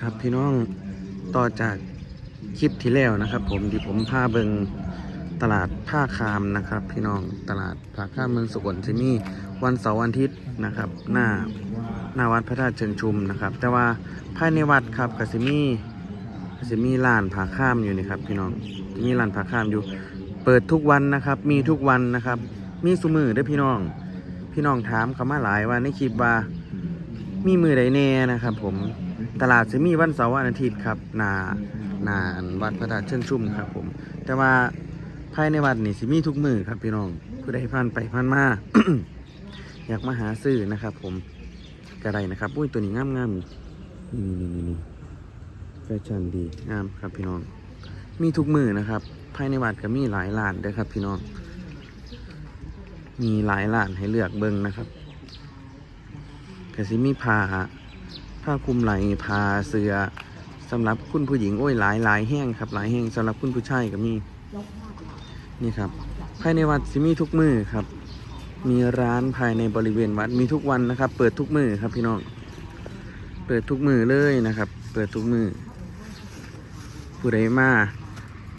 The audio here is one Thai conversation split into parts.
ครับพี่น้องต่อจากคลิปที่แล้วนะครับ ผมที่ผมพาเบิงตลาดผ้าคามนะครับ พี่น้องตลาดผ้าคามเมืองสกลที่มีวันเสาร์วันอาทิตย์นะครับ หน้าหน้าวัดพระธาตุเชิงชุมนะครับ แต่ว่าภายในวัดครับกสิมีกสิมีร้านผ้าคามอยู่นี่ครับ พี่น้องมีร้านผ้าคามอยู่ เปิดทุกวันนะครับ มีทุกวันนะครับ มีสุมือด้วยพี่น้อง พี่น้องถามเขามาหลายว่าในคลิปว่ามีมือใดแน่นะครับ ผม ตลาดจะมีวันเสาร์วันอาทิตย์ครับหนาหนานวัดพระธาตุเชิงชุ่มครับผม แต่ว่าภายในวัดนี่สิมีทุกมือครับพี่น้องผู้ใดผ่านไปผ่านมาอยากมาหาซื้อนะครับ ผมกระไรนะครับอุ้ยตัวนี้งามงามๆนี่นี่นี่นี่แฟชั่นดีงามครับพี่น้อง มีทุกมือนะครับ ภายในวัดก็มีหลายร้านเด้อครับ พี่น้อง มีหลายร้านให้เลือกเบิ่งนะครับก็สิมีผ้า ผ้าคลุมไหล่ผ้าเสื้อสำหรับคุณผู้หญิงโอ้ยหลายหลายแห้งครับหลายแห้งสำหรับคุณผู้ชายก็มีนี่ครับ ภายในวัดสิมีทุกมือครับ มีร้านภายในบริเวณวัดมีทุกวันนะครับ เปิดทุกมือครับพี่น้อง เปิดทุกมือเลยนะครับ เปิดทุกมือผู้ใดมา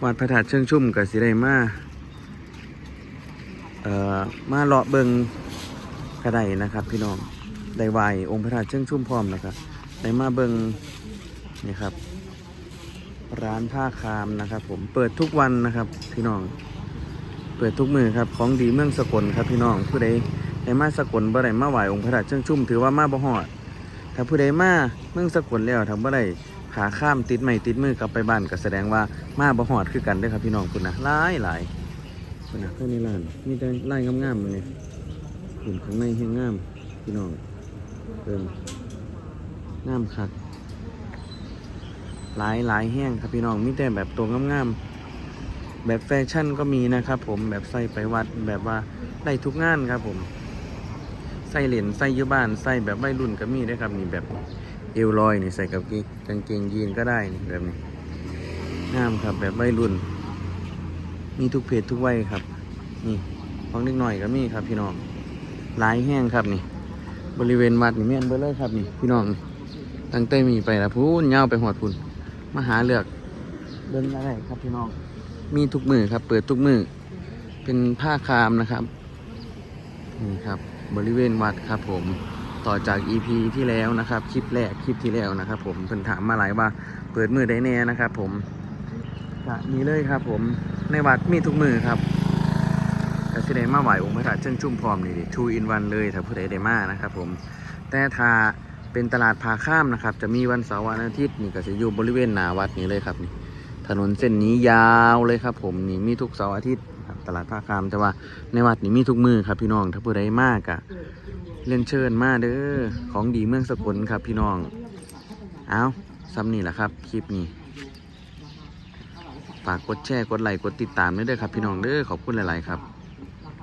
วัดพระธาตุเชิงชุ่มกับสิไดมาเอ่อมาเลาะเบิงกระไดนะครับ พี่น้อง ได้ไหวองค์พระธาตุเชิงชุ่มพร้อมนะครับได้มาเบิงนี่ครับ ร้านผ้าคามนะครับ ผมเปิดทุกวันนะครับ พี่น้อง เปิดทุกมือครับของดีเมืองสกลครับ พี่น้องผู้ใดได้มาสกลบ่ได้มาไหวองค์พระธาตุเชิงชุ่มถือว่ามาบ่ฮอดถ้าผู้ใดมาเมืองสกลแล้วถ้าบ่ได้ขาข้ามติดไม่ติดมือกลับไปบ้านก็แสดงว่ามาบ่ฮอดคือกันด้อครับพี่น้องคุณนะหลายหลายคุณนะเพื่อนในร้านมีแต่ลายงามๆเลยคุณข้างในแห้งงามพี่น้อง เพิ่มงามคักหลายหลายแห้งครับพี่น้องมีแต่แบบตัวงามๆแบบแฟชั่นก็มีนะครับ ผมแบบใส่ไปวัดแบบว่าได้ทุกงานครับผมใส่เหรียญใส่ยุบ้านใส่แบบวัยรุ่นก็มีได้ครับนี่แบบเอวลอยนี่ใส่กับกางเกงยีนก็ได้นี่แบบนี้งามครับแบบวัยรุ่น มีทุกเพศทุกวัยครับ นี่ของเด็กหน่อยก็มีครับพี่น้องหลายแห้งครับนี่ บริเวณวัดนี่เมียนเบอร์เลยครับนี่พี่น้องตั้งแต่มีไปแล้วพูนยาไปหอดพูนมาหาเลือกเดินอะไรครับพี่น้อง มีทุกมือครับ เปิดทุกมือเป็นผ้าคามนะครับนี่ครับ บริเวณวัดครับผมต่อจาก EP ที่แล้วนะครับคลิปแรกคลิปที่แล้วนะครับ ผมเพิ่นถามมาหลายว่า เปิดมือได้แน่นะครับ ผมก็นี้เลยครับ ผมในวัดมีทุกมือครับ ก็สิได้มาไหวองค์พระธาตุเชิงชุ่มพร้อมนี่ดิทูอินวันเลยถ้าผู้ใดได้มานะครับผมแต่ถ้าเป็นตลาดพาข้ามนะครับ จะมีวันเสาร์วันอาทิตย์นี่ก็จะอยู่บริเวณหนาวัดนี้เลยครับนี่ถนนเส้นนี้ยาวเลยครับ ผมนี่มีทุกเสาร์อาทิตย์ครับตลาดผ้าคามแต่ว่าในวัดนี่มีทุกมือครับ พี่น้องถ้าผู้ใดมากอะเล่นเชิญมาเด้อของดีเมืองสกลครับ พี่น้องเอาซ้ำนี่แหละครับคลิปนี้ฝากกดแชร์กดไลค์กดติดตามด้วยเด้อครับ พี่น้องเด้อขอบคุณหลาย ๆ ครับ